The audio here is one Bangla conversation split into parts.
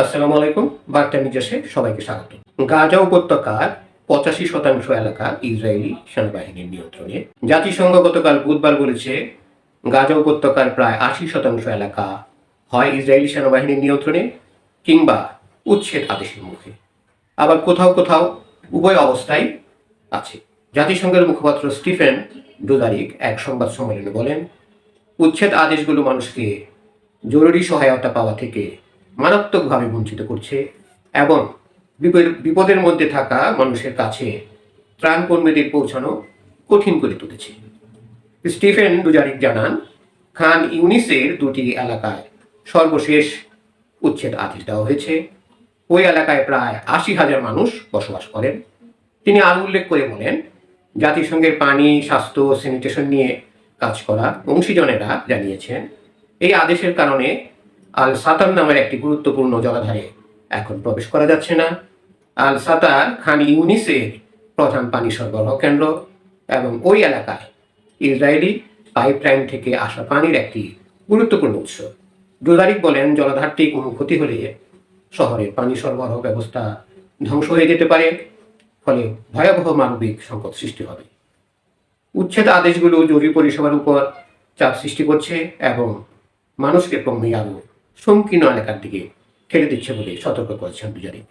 আসসালামু আলাইকুম, বার্তা নির্দেশে সবাইকে স্বাগত। গাজা উপত্যকার পঁচাশি শতাংশ এলাকা ইসরায়েলি সেনাবাহিনীর নিয়ন্ত্রণে। জাতিসংঘ গতকাল বুধবার বলেছে, গাজা উপত্যকার প্রায় আশি শতাংশ এলাকা হয় ইসরায়েলি সেনাবাহিনীর নিয়ন্ত্রণে কিংবা উচ্ছেদ আদেশের মুখে। আবার কোথাও কোথাও উভয় অবস্থায় আছে। জাতিসংঘের মুখপাত্র স্টিফেন ডুদারিক এক সংবাদ সম্মেলনে বলেন, উচ্ছেদ আদেশগুলো মানুষকে জরুরি সহায়তা পাওয়া থেকে মারাত্মকভাবে বঞ্চিত করছে এবং বিপদের মধ্যে থাকা মানুষের কাছে ত্রাণ কর্মীদের পৌঁছানো কঠিন করে তুলেছে। স্টিফেন ডুজারিক জানান, খান ইউনিসের দুটি এলাকায় সর্বশেষ উচ্ছেদ আদেশ দেওয়া হয়েছে। ওই এলাকায় প্রায় আশি হাজার মানুষ বসবাস করেন। তিনি আরও উল্লেখ করে বলেন, জাতিসংঘের পানি, স্বাস্থ্য স্যানিটেশন নিয়ে কাজ করা অংশীজনেরা জানিয়েছেন, এই আদেশের কারণে আল সাতার নামের একটি গুরুত্বপূর্ণ জলাধারে এখন প্রবেশ করা যাচ্ছে না। আল সাতার খান ইউনিসের প্রধান পানি সরবরাহ কেন্দ্র এবং ওই এলাকায় ইসরায়েলি পাইপলাইন থেকে আসা পানির একটি গুরুত্বপূর্ণ উৎস। দুদারিক বলেন, জলাধারটি কোনো ক্ষতি হলে শহরের পানি সরবরাহ ব্যবস্থা ধ্বংস হয়ে যেতে পারে, ফলে ভয়াবহ মানবিক সংকট সৃষ্টি হবে। উচ্ছেদ আদেশগুলো জরুরি পরিষেবার উপর চাপ সৃষ্টি করছে এবং মানুষকে ক্রমে আরও সংকীর্ণ এলাকার দিকে ঠেলে দিচ্ছে বলে সতর্ক করেছেন দুজারিক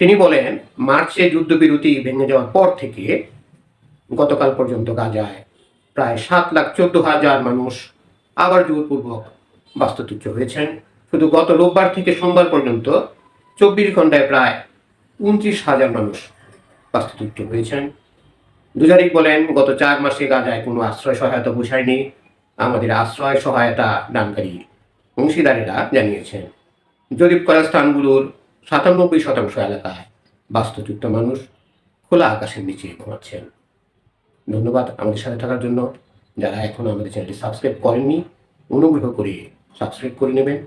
তিনি বলেন, মার্চে যুদ্ধবিরতি ভেঙে যাওয়ার পর থেকে গতকাল পর্যন্ত গাজায় প্রায় সাত লাখ চোদ্দ হাজার মানুষ আবার জোরপূর্বক বাস্তুচ্য হয়েছেন। শুধু গত রোববার থেকে সোমবার পর্যন্ত চব্বিশ ঘন্টায় প্রায় উনত্রিশ হাজার মানুষ বাস্তুচ্য হয়েছেন। দুজারিক বলেন, গত চার মাসে গাজায় কোনো আশ্রয় সহায়তা বোঝায়নি আমাদের আশ্রয় সহায়তা দানকারী অংশীদারেরা জানিয়েছেন, জরিপ করা স্থানগুলোর সাতানব্বই শতাংশ এলাকায় বাস্তুযুক্ত মানুষ খোলা আকাশের নিচে ঘুমাচ্ছেন। ধন্যবাদ আমাদের সাথে থাকার জন্য। যারা এখনও আমাদের চ্যানেলটি সাবস্ক্রাইব করেননি, অনুগ্রহ করে সাবস্ক্রাইব করে নেবেন।